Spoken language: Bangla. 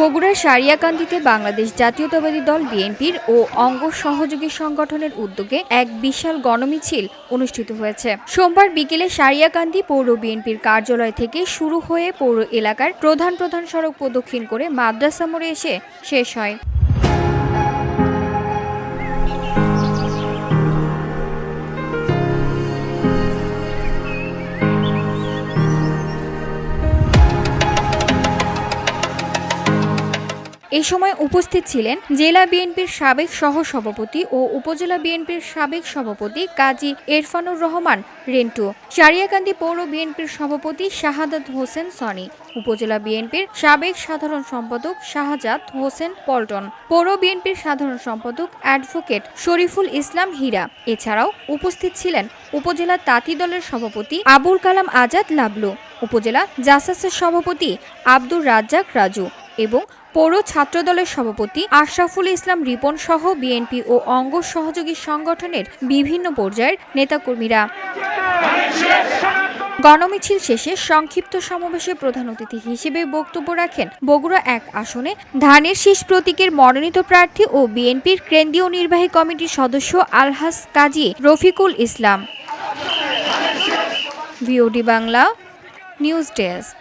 বগুড়ার সারিয়াকান্দিতে বাংলাদেশ জাতীয়তাবাদী দল বিএনপির ও অঙ্গ সহযোগী সংগঠনের উদ্যোগে এক বিশাল গণমিছিল অনুষ্ঠিত হয়েছে। সোমবার বিকেলে সারিয়াকান্দি পৌর বিএনপির কার্যালয় থেকে শুরু হয়ে পৌর এলাকার প্রধান প্রধান সড়ক প্রদক্ষিণ করে মাদ্রাসা মোড়ে এসে শেষ হয়। এ সময় উপস্থিত ছিলেন জেলা বিএনপির সাবেক সহসভাপতি ও উপজেলা বিএনপির সাবেক সভাপতি কাজী এরফানুর রহমান, রেন্টু। সারিয়াকান্দি পৌর বিএনপির সভাপতি শাহাদাত হোসেন সনি। উপজেলা বিএনপির সাবেক সাধারণ সম্পাদক শাহজাদ হোসেন পল্টন। পৌর বিএনপির সাধারণ সম্পাদক অ্যাডভোকেট শরীফুল ইসলাম হীরা। এছাড়াও উপস্থিত ছিলেন উপজেলা তাঁতি দলের সভাপতি আবুল কালাম আজাদ লাবলু, উপজেলা জাসাসের সভাপতি আব্দুর রাজ্জাক রাজু এবং পৌর ছাত্রদলের সভাপতি আশরাফুল ইসলাম রিপন সহ বিএনপি ও অঙ্গ সহযোগী সংগঠনের বিভিন্ন পর্যায়ের নেতাকর্মীরা। গণমিছিল শেষে সংক্ষিপ্ত সমাবেশে প্রধান অতিথি হিসেবে বক্তব্য রাখেন বগুড়া এক আসনে ধানের শীষ প্রতীকের মনোনীত প্রার্থী ও বিএনপির কেন্দ্রীয় নির্বাহী কমিটির সদস্য আলহাস কাজী রফিকুল ইসলাম। Bangla, news desk.